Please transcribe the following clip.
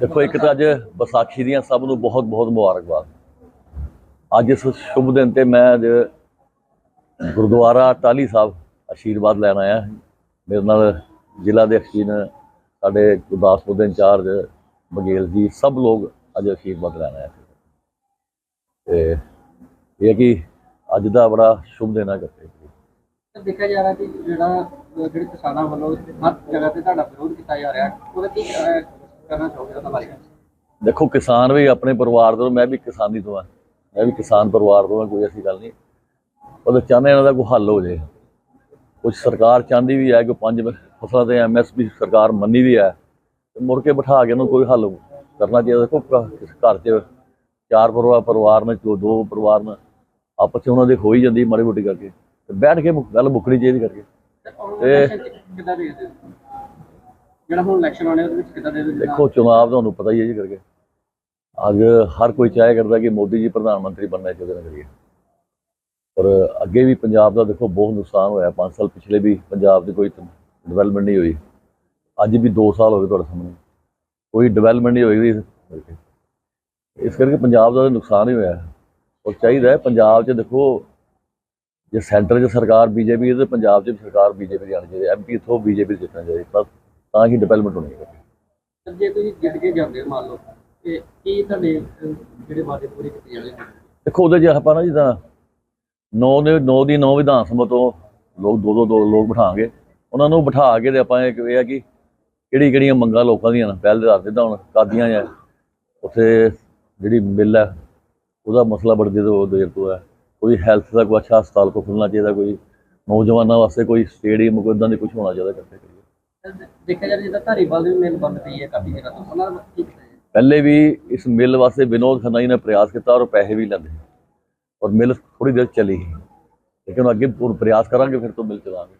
ਦੇਖੋ, ਇੱਕ ਤਾਂ ਅੱਜ ਵਿਸਾਖੀ ਦੀਆਂ ਸਭ ਨੂੰ ਬਹੁਤ ਬਹੁਤ ਮੁਬਾਰਕਬਾਦ। ਅੱਜ ਇਸ ਸ਼ੁਭ ਦਿਨ ਤੇ ਮੈਂ ਅੱਜ ਗੁਰਦੁਆਰਾ ਟਾਲੀ ਸਾਹਿਬ ਆਸ਼ੀਰਵਾਦ ਲੈਣ ਆਇਆ ਮੇਰੇ ਨਾਲ ਜ਼ਿਲ੍ਹਾ ਦੇ ਅਖੀਨ ਸਾਡੇ ਗੁਰਦਾਸਪੁਰ ਦੇ ਇੰਚਾਰਜ ਬਗੇਲ ਜੀ, ਸਭ ਲੋਕ ਅੱਜ ਆਸ਼ੀਰਵਾਦ ਲੈਣ ਆਏ ਸੀ। ਤੇ ਇਹ ਕਿ ਅੱਜ ਦਾ ਬੜਾ ਸ਼ੁਭ ਦਿਨ ਹੈ ਕੱਟੇ ਦੇਖਿਆ ਜਾ ਰਿਹਾ ਕਿ ਜਿਹੜਾ ਜਿਹੜੇ ਕਿਸਾਨਾਂ ਵੱਲੋਂ ਹਰ ਜਗ੍ਹਾ ਤੇ ਤੁਹਾਡਾ ਵਿਰੋਧ ਕੀਤਾ ਜਾ ਰਿਹਾ, ਉਹਦਾ ਕੀ ਕਰਨਾ ਚਾਹੋਗੇ ਉਹਦਾ ਬਾਰੇ? ਦੇਖੋ ਕਿਸਾਨ ਵੀ ਆਪਣੇ ਪਰਿਵਾਰ ਤੋਂ ਮੈਂ ਵੀ ਕਿਸਾਨੀ ਤੋਂ ਆ। ਮੈਂ ਵੀ ਕਿਸਾਨ ਪਰਿਵਾਰ ਤੋਂ ਆ ਕੋਈ ਐਸੀ ਗੱਲ ਨਹੀਂ। ਉਹ ਚਾਹੁੰਦੇ ਇਹਨਾਂ ਦਾ ਕੋਈ ਹੱਲ ਹੋ ਜਾਏ। ਕੁਝ ਸਰਕਾਰ ਚਾਹੁੰਦੀ ਵੀ ਹੈ ਕਿ ਪੰਜ ਫਸਲਾਂ ਤੇ ਐਮਐਸਪੀ ਸਰਕਾਰ ਮੰਨੀ ਵੀ ਹੈ। ਤੇ ਮੁੜ ਕੇ ਬਿਠਾ ਕੇ ਉਹਨੂੰ ਕੋਈ ਹੱਲ ਕਰਨਾ ਚਾਹੀਦਾ। ਦੇਖੋ ਘਰ 'ਚ ਚਾਰ ਪਰਿਵਾਰ ਪਰਿਵਾਰ ਨੇ ਦੋ ਦੋ ਪਰਿਵਾਰ ਨੇ। ਆਪਸ 'ਚ ਉਹਨਾਂ ਦੇ ਹੋ ਹੀ ਜਾਂਦੀ ਮਾੜੀ ਮੋਟੀ ਕਰਕੇ। ਤੇ ਬੈਠ ਕੇ ਗੱਲ ਮੁੱਕਣੀ ਚਾਹੀਦੀ ਕਰਕੇ। ਤੇ ਕਿੱਦਾਂ ਜਿਹੜਾ ਹੁਣ ਇਲੈਕਸ਼ਨ ਆਉਣੇ ਉਹਦੇ ਵਿੱਚ ਕਿੱਦਾਂ ਦੇ ਦੇਖੋ ਚੁਣਾਵ ਤੁਹਾਨੂੰ ਪਤਾ ਹੀ ਹੈ ਜੀ ਕਰਕੇ। ਅੱਜ ਹਰ ਕੋਈ ਚਾਹੇ ਕਰਦਾ ਕਿ ਮੋਦੀ ਜੀ ਪ੍ਰਧਾਨ ਮੰਤਰੀ ਬਣਨਾ ਚਾਹੁੰਦੇ ਨੇ ਕਰੀਏ। ਪਰ ਅੱਗੇ ਵੀ ਪੰਜਾਬ ਦਾ ਦੇਖੋ, ਬਹੁਤ ਨੁਕਸਾਨ ਹੋਇਆ। 5 ਸਾਲ ਪਿਛਲੇ ਵੀ ਪੰਜਾਬ ਦੀ ਕੋਈ ਡਿਵੈਲਪਮੈਂਟ ਨਹੀਂ ਹੋਈ। ਅੱਜ ਵੀ 2 ਸਾਲ ਹੋ ਗਏ ਤੁਹਾਡੇ ਸਾਹਮਣੇ। ਕੋਈ ਡਿਵੈਲਪਮੈਂਟ ਨਹੀਂ ਹੋਈ ਇਸ ਕਰਕੇ। ਪੰਜਾਬ ਦਾ ਤਾਂ ਨੁਕਸਾਨ ਹੀ ਹੋਇਆ। ਔਰ ਚਾਹੀਦਾ ਹੈ ਪੰਜਾਬ 'ਚ ਦੇਖੋ, ਜੇ ਸੈਂਟਰ 'ਚ ਸਰਕਾਰ, ਬੀਜੇਪੀ ਹੈ ਤੇ ਪੰਜਾਬ 'ਚ ਵੀ ਸਰਕਾਰ ਬੀਜੇਪੀ ਦੀ ਆਣੀ ਚਾਹੀਦੀ ਐਮਪੀ ਇੱਥੋਂ ਬੀਜੇਪੀ ਦੀ ਜਿੱਤਣਾ ਚਾਹੀਦੀ ਤਾਂ ਤਾਂ ਹੀ ਡਿਵੈਲਪਮੈਂਟ ਹੋਣੀ ਹੈ ਤੇ ਜੇ ਤੁਸੀਂ ਜਿੱਤ ਕੇ ਜਾਂਦੇ ਹੋ ਮੰਨ ਲਓ ਤੇ ਕੀ ਤੁਹਾਡੇ ਅਹ, ਜਿਹੜੇ ਵਾਅਦੇ ਪੂਰੇ ਕੀਤੇ ਜਾਣੇ ਦੇਖੋ ਉਹਦੇ 'ਚ ਆਪਾਂ ਨਾ ਜਿੱਦਾਂ ਨੌ ਦੇ ਨੌ ਦੀ ਨੌ ਵਿਧਾਨ ਸਭਾ ਤੋਂ ਲੋਕ ਦੋ ਦੋ ਦੋ ਲੋਕ ਬਿਠਾਵਾਂਗੇ ਉਹਨਾਂ ਨੂੰ ਬਿਠਾ ਕੇ ਤੇ ਆਪਾਂ ਇੱਕ ਇਹ ਆ ਕਿ ਕਿਹੜੀ ਕਿਹੜੀਆਂ ਮੰਗਾਂ ਲੋਕਾਂ ਦੀਆਂ ਨੇ ਪਹਿਲ ਦੇ ਆਧਾਰ ਤੇ ਤਾਂ ਹੁਣ ਕਾਦੀਆਂ ਆ ਉੱਥੇ ਜਿਹੜੀ ਮਿਲ ਹੈ ਉਹਦਾ ਮਸਲਾ ਬੜਾ ਦੇ ਦੋ ਦੇਰ ਤੋਂ ਹੈ ਕੋਈ ਹੈਲਥ ਦਾ ਕੋਈ ਅੱਛਾ ਹਸਪਤਾਲ ਕੋ ਖੁੱਲਣਾ ਚਾਹੀਦਾ ਕੋਈ ਨੌਜਵਾਨਾਂ ਵਾਸਤੇ ਕੋਈ ਸਟੇਡੀਅਮ ਕੋਈ ਇਦਾਂ ਦੀ ਕੁਝ ਹੋਣਾ ਚਾਹੀਦਾ ਤੇ ਦੇਖਿਆ ਜਾ ਰਿਹਾ ਜਿੱਦਾਂ ਧਾਰੀਵਾਲ ਦੀ ਵੀ ਮਿਲ ਬੰਦ ਪਈ ਹੈ ਕਾਫੀ ਜਗ੍ਹਾ ਤੋਂ। ਉਹਨਾਂ ਦਾ ਕੀ ਕੀਤਾ ਜਾਏ ਪਹਿਲੇ ਵੀ ਇਸ ਮਿਲ ਵਾਸਤੇ ਵਿਨੋਦ ਖੰਨਾ ਜੀ ਨੇ ਪ੍ਰਯਾਸ ਕੀਤਾ ਔਰ ਪੈਸੇ ਵੀ ਲੈਂਦੇ ਔਰ ਮਿਲ ਥੋੜੀ ਦੇਰ ਚੱਲੀ ਲੇਕਿਨ ਅੱਗੇ ਪੂਰ, ਪ੍ਰਯਾਸ ਕਰਾਂਗੇ, ਫਿਰ ਤੋਂ ਮਿਲ ਚਲਾਵਾਂਗੇ